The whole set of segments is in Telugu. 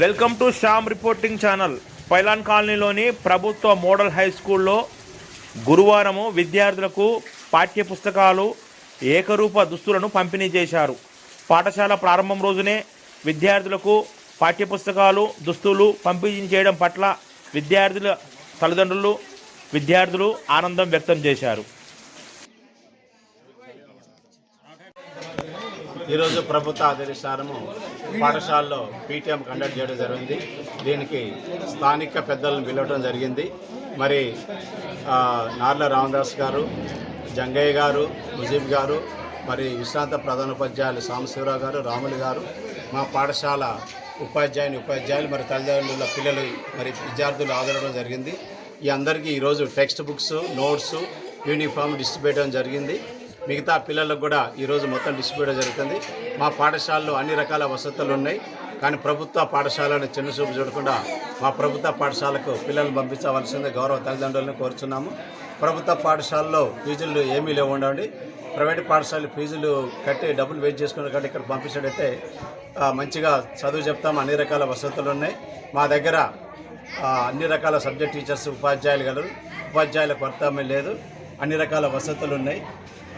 Welcome to Shyam reporting channel. Pylon కాలనీలోని ప్రభుత్వ మోడల్ హై స్కూల్లో గురువారము విద్యార్థులకు పాఠ్య పుస్తకాలు ఏకరూప దుస్తులను పంపిణీ చేశారు. పాఠశాల ప్రారంభం రోజునే విద్యార్థులకు పాఠ్య పుస్తకాలు దుస్తులు పంపిణీ చేయడం పట్ల విద్యార్థుల తల్లిదండ్రులు విద్యార్థులు ఆనందం వ్యక్తం చేశారు. ఈరోజు ప్రభుత్వ ఆదేశానుసారము పాఠశాలలో పీటీఎం కండక్ట్ చేయడం జరిగింది. దీనికి స్థానిక పెద్దలను పిలవడం జరిగింది. మరి నార్ల రామదాస్ గారు జంగయ్య గారు ముజీబ్ గారు మరి విశ్రాంత ప్రధానోపాధ్యాయులు సాంబశివరావు గారు రాములు గారు మా పాఠశాల ఉపాధ్యాయుని ఉపాధ్యాయులు మరి తల్లిదండ్రుల పిల్లలు మరి విద్యార్థులు ఆదరడం జరిగింది. ఈ అందరికీ ఈరోజు text books notes uniform distribute చేయడం జరిగింది. మిగతా పిల్లలకు కూడా ఈరోజు మొత్తం డిస్ట్రిబ్యూట్ జరుగుతుంది. మా పాఠశాలలో అన్ని రకాల వసతులు ఉన్నాయి. కానీ ప్రభుత్వ పాఠశాలను చిన్న చూపు చూడకుండా మా ప్రభుత్వ పాఠశాలకు పిల్లల్ని పంపించవలసింది గౌరవ తల్లిదండ్రులను కోరుచున్నాము. ప్రభుత్వ పాఠశాలలో ఫీజులు ఏమీ లేవు ఉండండి. ప్రైవేట్ పాఠశాల ఫీజులు కట్టి డబ్బులు వెయిట్ చేసుకున్న కంటే ఇక్కడ పంపించినట్టయితే మంచిగా చదువు చెప్తాం. అన్ని రకాల వసతులు ఉన్నాయి. మా దగ్గర అన్ని రకాల సబ్జెక్ట్ టీచర్స్ ఉపాధ్యాయులు గలరు. ఉపాధ్యాయుల కొరత లేదు. అన్ని రకాల వసతులు ఉన్నాయి.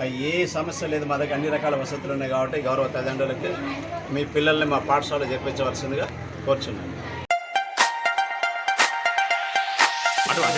ఏ సమస్య లేదు మా దగ్గర అన్ని రకాల వసతులు ఉన్నాయి కాబట్టి గౌరవ తల్లిదండ్రులకి మీ పిల్లల్ని మా పాఠశాల చేర్పించవలసిందిగా కోరుచున్నాను. ఎలా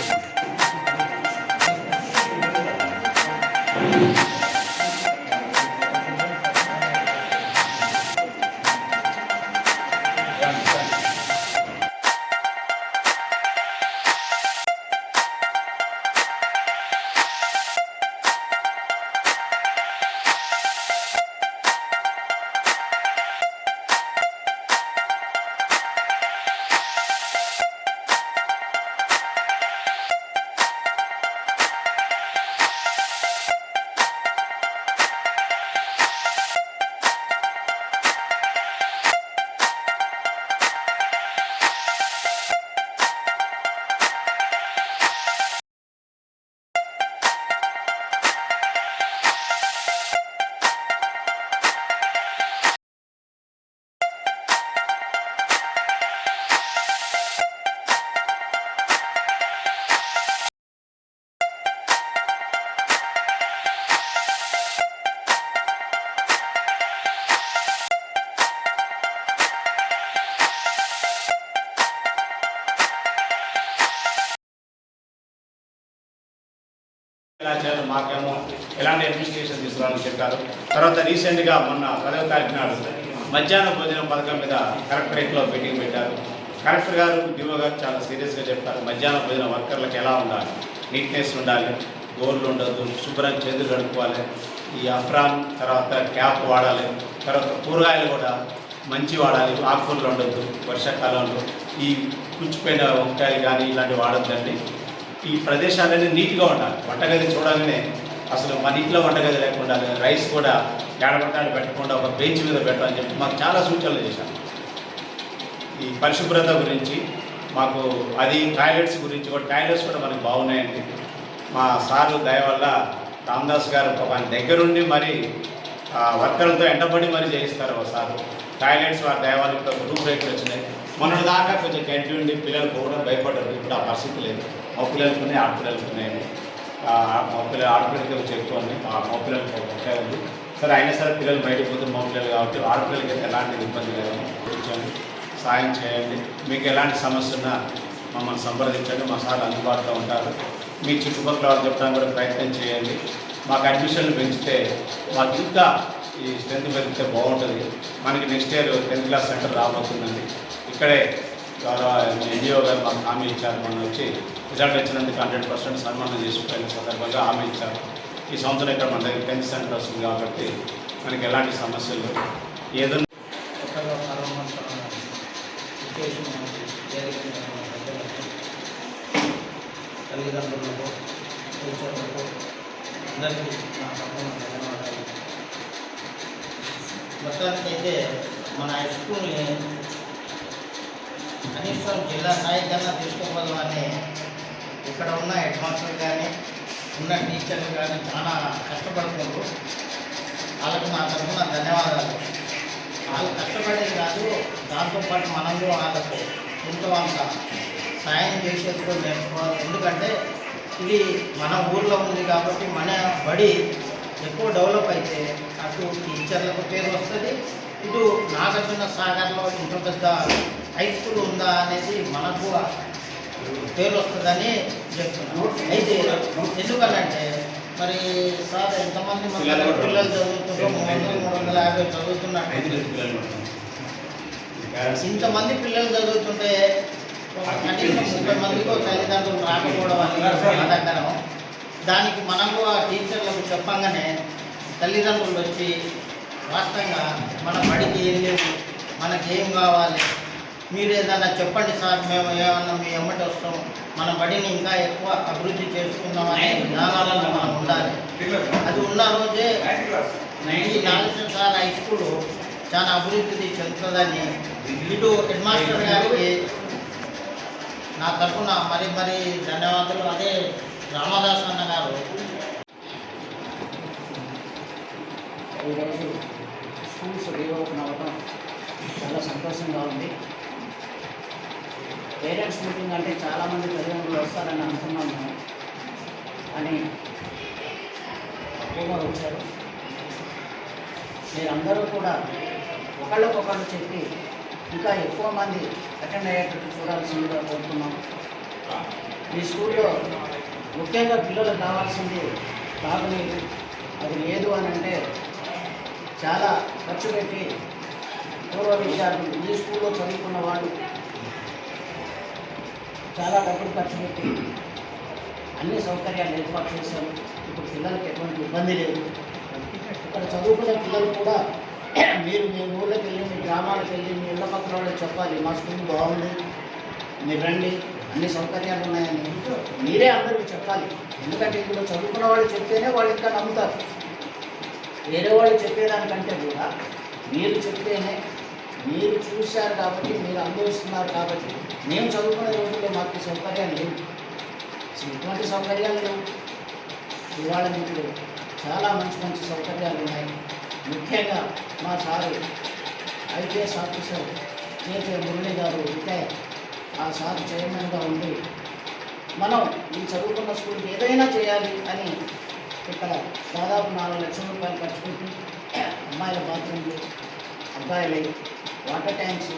మాకేమో ఎలాంటి అడ్మినిస్ట్రేషన్ తీసుకురావాలని చెప్పారు. తర్వాత రీసెంట్గా మొన్న పదవ తారీఖు నాడు మధ్యాహ్న భోజనం పథకం మీద కలెక్టరేట్లో మీటింగ్ పెట్టారు. కలెక్టర్ గారు డిఓ గారు చాలా సీరియస్గా చెప్పారు. మధ్యాహ్న భోజనం వర్కర్లకు ఎలా ఉండాలి? నీట్నెస్ ఉండాలి గోళ్ళు ఉండదు శుభ్రం చేతులు కడుక్కోవాలి ఈ అఫ్రాన్ తర్వాత క్యాప్ వాడాలి తర్వాత కూరగాయలు కూడా మంచి వాడాలి ఆకుకూరలు ఉండొద్దు వర్షాకాలంలో ఈ పుచ్చిపోయిన వంకాయలు కానీ ఇలాంటివి వాడొద్దండి. ఈ ప్రదేశాలన్నీ నీట్గా ఉండాలి. వంటగది చూడాలనే అసలు మన ఇంట్లో వంటగది లేకుండా రైస్ కూడా ఏడబట్టాలు పెట్టకుండా ఒక బెంచ్ మీద పెట్టాలని చెప్పి మాకు చాలా సూచనలు చేశారు. ఈ పరిశుభ్రత గురించి మాకు అది టాయిలెట్స్ గురించి కూడా టాయిలెట్స్ కూడా మనకి బాగున్నాయండి. మా సార్లు దయ వల్ల రామదాస్ గారు ఒక దగ్గరుండి మరి వర్కర్లతో ఎండబడి మరి చేయిస్తారు ఒకసారి టాయిలెట్స్ వారి దయ వల్ల ఇప్పుడు రూప్ రేట్లు వచ్చినాయి. మొన్నటి దాకా కొంచెం గంటి ఉండి పిల్లలు పోవడం భయపడ్డారు. ఇప్పుడు ఆ పరిస్థితి లేదు. మా పిల్లలకు ఉన్నాయి ఆడపిల్లలకు ఉన్నాయండి ఆ, మా ఆడపిల్లలకి మా ఒకే ఉంది. సరే అయినా సరే పిల్లలు బయటకు పోతే మా కాబట్టి ఆడపిల్లలకి అయితే ఎలాంటి ఇబ్బంది లేదని కూర్చొని సాయం చేయండి. మీకు ఎలాంటి సమస్య ఉన్నా మమ్మల్ని సంప్రదించండి. మా సార్ అందుబాటులో ఉంటారు. మీ చుట్టుపక్కల వాళ్ళు చెప్పడానికి కూడా ప్రయత్నం చేయండి. మాకు అడ్మిషన్లు పెంచితే మాకు ఇంకా ఈ స్ట్రెంత్ పెరిగితే బాగుంటుంది. మనకి next year tenth class centre రాబోతుందండి. ఇక్కడే చాలా ఎన్జిఓ గారు మాకు హామీ ఇచ్చారు మొన్న వచ్చి రిజల్ట్ వచ్చినందుకు హండ్రెడ్ పర్సెంట్ సన్మానం చేసుకునే సందర్భంగా హామీ ఇచ్చారు ఈ సంవత్సరం ఇక్కడ మన దగ్గర టెన్త్ సెంటర్ వస్తుంది కాబట్టి మనకి ఎలాంటి సమస్యలు లేవు. ఏదైనా తల్లిదండ్రులకు టీచర్లకు అందరికీ నా తప్పన ధన్యవాదాలు మొత్తానికి అయితే మన హై స్కూల్ని కనీసం జిల్లా స్థాయి కన్నా తీసుకోవాలని ఇక్కడ ఉన్న హెడ్ మాస్టర్ కానీ ఉన్న టీచర్లు కానీ చాలా కష్టపడుతున్నారు. వాళ్ళకు నా తరఫున ధన్యవాదాలు. వాళ్ళు కష్టపడేది కాదు దాంతోపాటు మనం కూడా వాళ్ళకు ఎంతో అంత సాయం చేసేది కూడా నేర్చుకోవాలి ఎందుకంటే ఇది మన ఊర్లో ఉంది కాబట్టి మన బడి ఎక్కువ డెవలప్ అయితే అటు టీచర్లకు పేరు వస్తుంది ఇటు నాగార్జున సాగర్లో ఇంత పెద్ద హై స్కూల్ ఉందా అనేది మనకు పేరు వస్తుందని చెప్తున్నాను. అయితే ఎందుకనంటే మరి సార్ ఎంతమంది పిల్లలు చదువుతుంటారో మూడు వందలు మూడు వందల యాభై పేరెంట్స్ ఇంతమంది పిల్లలు చదువుతుంటే ఒక కనీసం ముప్పై మందికో తల్లిదండ్రులు రాకపోవడం అనేది బాధాకరం దానికి మనము ఆ టీచర్లకు చెప్పంగానే తల్లిదండ్రులు వచ్చి వాస్తవంగా మన బడికి ఏం లేవు మనకి ఏం కావాలి మీరు ఏదన్నా చెప్పండి సార్ మేము ఏమన్నా మీ ఎమ్మటి వస్తాం. మన బడిని ఇంకా ఎక్కువ అభివృద్ధి చేసుకుందాం అనే విధానాలలో మనం ఉండాలి. అది ఉన్న రోజే ఈ నాలుగు సార్ హై స్కూల్ చాలా అభివృద్ధి చెందుతుందని ఇటు హెడ్ మాస్టర్ గారికి నా తరఫున మరి మరి ధన్యవాదాలు. అదే రామదాస్ అన్న గారు. ఈరోజు స్కూల్స్ రీఓపెన్ అవ్వడం చాలా సంతోషంగా ఉంది. పేరెంట్స్ మీటింగ్ అంటే చాలామంది తల్లిదండ్రులు వస్తారని అనుకున్నాము అని తక్కువగా వచ్చారు. మీరందరూ కూడా ఒకళ్ళకొకళ్ళు చెప్పి ఇంకా ఎక్కువ మంది అటెండ్ అయ్యేటట్టు చూడాల్సిందిగా కోరుతున్నాం. ఈ స్కూల్లో ముఖ్యంగా పిల్లలకు కావాల్సింది తాగునీరు. అది లేదు అని అంటే చాలా ఖర్చు పెట్టి పూర్వ విద్యార్థులు ఈ స్కూల్లో చదువుకున్న వాళ్ళు చాలా డబ్బులు ఖర్చు పెట్టి అన్ని సౌకర్యాలు ఏర్పాటు చేశారు. ఇప్పుడు పిల్లలకి ఎటువంటి ఇబ్బంది లేదు. ఇక్కడ చదువుకునే పిల్లలు కూడా మీరు మీ ఊళ్ళకి వెళ్ళి మీ గ్రామాలకు వెళ్ళి మీ ఇళ్ళ పక్కన వాళ్ళకి చెప్పాలి మా స్కూల్ బాగుంది మీరు రండి అన్ని సౌకర్యాలు ఉన్నాయని. మీరే అందరికీ చెప్పాలి. ఎందుకంటే ఇందులో చదువుకున్న వాళ్ళు చెప్తేనే వాళ్ళు ఇంకా నమ్ముతారు. వేరే వాళ్ళు చెప్పేదానికంటే కూడా మీరు చెప్తేనే మీరు చూశారు కాబట్టి మీరు అనుభవిస్తున్నారు కాబట్టి మేము చదువుకునే రోజుల్లో మాకు సౌకర్యాలు లేవు. ఎటువంటి సౌకర్యాలు లేవు. ఇవాళ మీకు చాలా మంచి మంచి సౌకర్యాలు ఉన్నాయి. ముఖ్యంగా మా సారు ఐపీఎస్ ఆఫీసర్ కేకే మురళి గారు ఉంటే ఆ సార్ చైర్మన్గా ఉండి మనం ఈ చదువుకున్న స్కూల్కి ఏదైనా చేయాలి అని ఇక్కడ దాదాపు నాలుగు లక్షల రూపాయలు ఖర్చు పెట్టి అమ్మాయిల బాత్రూమ్లు అబ్బాయిలై వాటర్ ట్యాంక్స్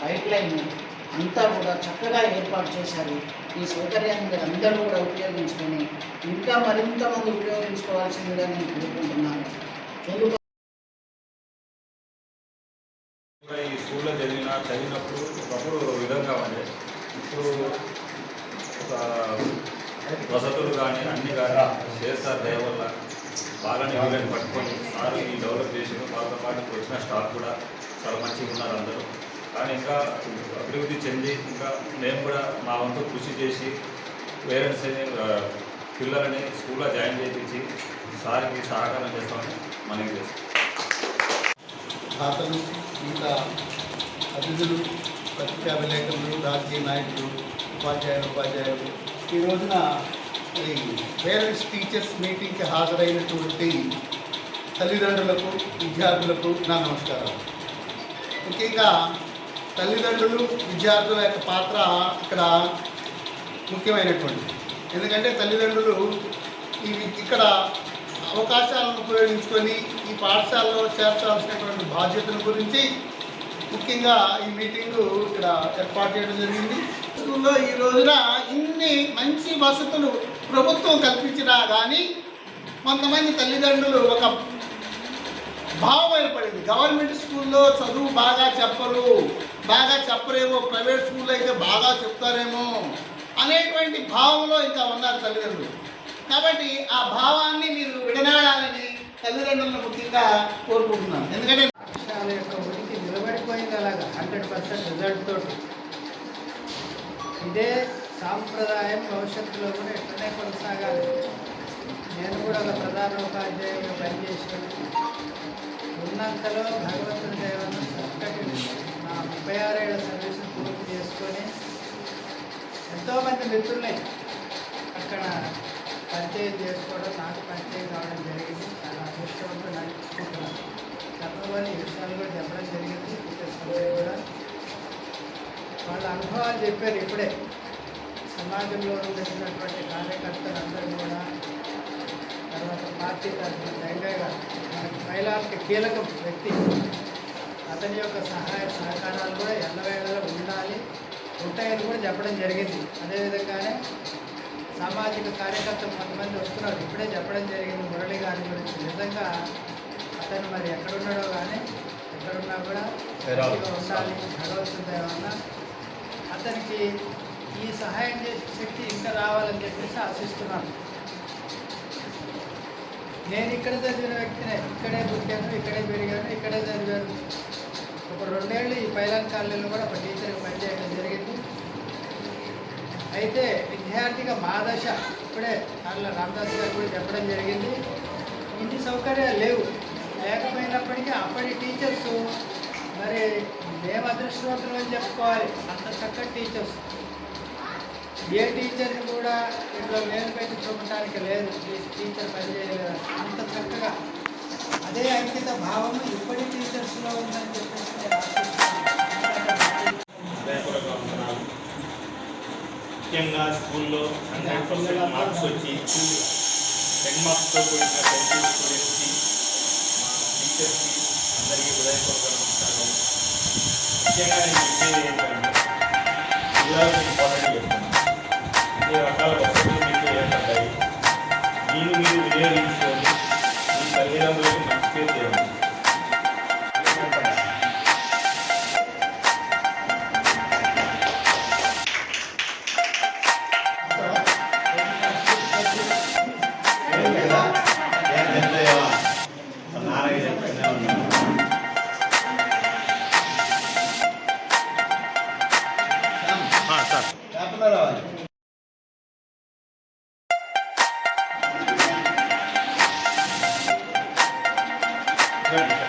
పైప్ లైన్ అంతా కూడా చక్కగా ఏర్పాటు చేశారు. ఈ సౌకర్యాన్ని మీరు అందరూ కూడా ఉపయోగించుకొని ఇంకా మరింత మంది ఉపయోగించుకోవాల్సిందిగా నేను కోరుకుంటున్నాను. ఈ స్కూల్లో చదివిన చదివినప్పుడు ఒకప్పుడు విధంగా ఉండే. ఇప్పుడు ఒక వసతులు కానీ అన్ని కానీ చేస్తారు దయవల్ల బాగా బాగానే వీళ్ళని పట్టుకొని సార్ ఈ డెవలప్ చేసిన వాళ్ళతో పాటు వచ్చిన స్టాఫ్ కూడా చాలా మంచిగా ఉన్నారు అందరూ. కానీ ఇంకా అభివృద్ధి చెంది ఇంకా మేము కూడా మా వంతు కృషి చేసి పేరెంట్స్ని పిల్లలని స్కూల్లో జాయిన్ చేయించి సార్కి సహకారం చేస్తామని మనకి చేస్తాం. దాతలు ఇంకా అతిథులు పత్రికా విలేకరులు రాజకీయ నాయకులు ఉపాధ్యాయులు ఉపాధ్యాయులు. ఈ రోజున ఈ పేరెంట్స్ టీచర్స్ మీటింగ్కి హాజరైనటువంటి తల్లిదండ్రులకు విద్యార్థులకు నా నమస్కారం ముఖ్యంగా తల్లిదండ్రులు విద్యార్థుల యొక్క పాత్ర ఇక్కడ ముఖ్యమైనటువంటి ఎందుకంటే తల్లిదండ్రులు ఈ ఇక్కడ అవకాశాలను ఉపయోగించుకొని ఈ పాఠశాలలో చేర్చాల్సినటువంటి బాధ్యతల గురించి ముఖ్యంగా ఈ మీటింగు ఇక్కడ ఏర్పాటు చేయడం జరిగింది. స్కూల్లో ఈ రోజున ఇన్ని మంచి వసతులు ప్రభుత్వం కల్పించినా కానీ కొంతమంది తల్లిదండ్రులు ఒక భావం ఏర్పడింది గవర్నమెంట్ స్కూల్లో చదువు బాగా చెప్పరు. బాగా చెప్పరేమో ప్రైవేట్ స్కూల్లో అయితే బాగా చెప్తారేమో అనేటువంటి భావంలో ఇంకా ఉన్నారు తల్లిదండ్రులు. కాబట్టి ఆ భావాన్ని మీరు విడనాడాలని తల్లిదండ్రులను ముఖ్యంగా కోరుకుంటున్నాను. ఎందుకంటే పాఠశాల యొక్క ఉనికి నిలబడిపోయింది అలాగా హండ్రెడ్ పర్సెంట్ రిజల్ట్ తోటి. ఇదే సాంప్రదాయం భవిష్యత్తులో కూడా ఎట్లనే కొనసాగాలి. నేను కూడా ఒక ప్రధాన ఉపాధ్యాయుగా పనిచేసాను ఉన్నంతలో భగవంతుడి దేవతను చక్కటి నా ముప్పై ఆరేళ్ళ సర్వీస్ పూర్తి చేసుకొని ఎంతోమంది మిత్రులే అక్కడ పరిచయం చేసుకోవడం నాకు పరిచయం కావడం జరిగింది. చాలా అదృష్టవంతులు నడుచుకుంటున్నాను గతంలోని విషయాలు కూడా చెప్పడం జరిగింది. టీచర్స్ కూడా కూడా అనుభవాలు చెప్పారు ఇప్పుడే. సమాజంలో ఉన్నటువంటి కార్యకర్తలందరూ కూడా మనకి మహిళలకు కీలకం వ్యక్తి. అతని యొక్క సహాయ సహకారాలు కూడా ఎల్లవేళలో ఉండాలి. ఉంటాయని కూడా చెప్పడం జరిగింది. అదేవిధంగానే సామాజిక కార్యకర్తలు కొంతమంది వస్తున్నారు. ఇప్పుడే చెప్పడం జరిగింది మురళి గారి గురించి. నిజంగా అతను మరి ఎక్కడున్నాడో కానీ ఎక్కడున్నా కూడా ఉండాలి. భగవంతుడి వల్ల అతనికి ఈ సహాయం చేసే శక్తి ఇంకా రావాలని చెప్పేసి ఆశిస్తున్నాను. నేను ఇక్కడ చదివిన వ్యక్తినే ఇక్కడే పుట్టాను ఇక్కడే పెరిగాను ఇక్కడే చదివాను. ఒక రెండేళ్ళు ఈ పైలాన్ కాలనీలో కూడా ఒక టీచర్గా పనిచేయడం జరిగింది. అయితే విద్యార్థిగా మా దశ ఇప్పుడే దానిలో రామదాస్ గారు కూడా చెప్పడం జరిగింది. ఇంటి సౌకర్యాలు లేవు. లేకపోయినప్పటికీ అప్పటి టీచర్స్ మరి మేము అదృష్టవంతులు అని చెప్పుకోవాలి. అంత చక్కటి టీచర్స్ ఏ టీచర్ని కూడా ఇట్లా మేలు పెట్టి చూపడానికి లేదు. టీచర్ పనిచేయలేదు అంత చక్కగా. అదే అంకిత భావము ఇప్పటి టీచర్స్లో ఉందని చెప్పేసి నేను ముఖ్యంగా స్కూల్లో హండ్రెడ్ పర్సెంట్ మార్క్స్ వచ్చి టెన్ మార్క్స్తో కూడిన టెన్త్ స్టూడెంట్స్కి మా టీచర్స్కి అందరికీ హృదయపూర్వక నమస్కారం ముఖ్యంగా నేను చెప్పేది ఏంటంటే రండి.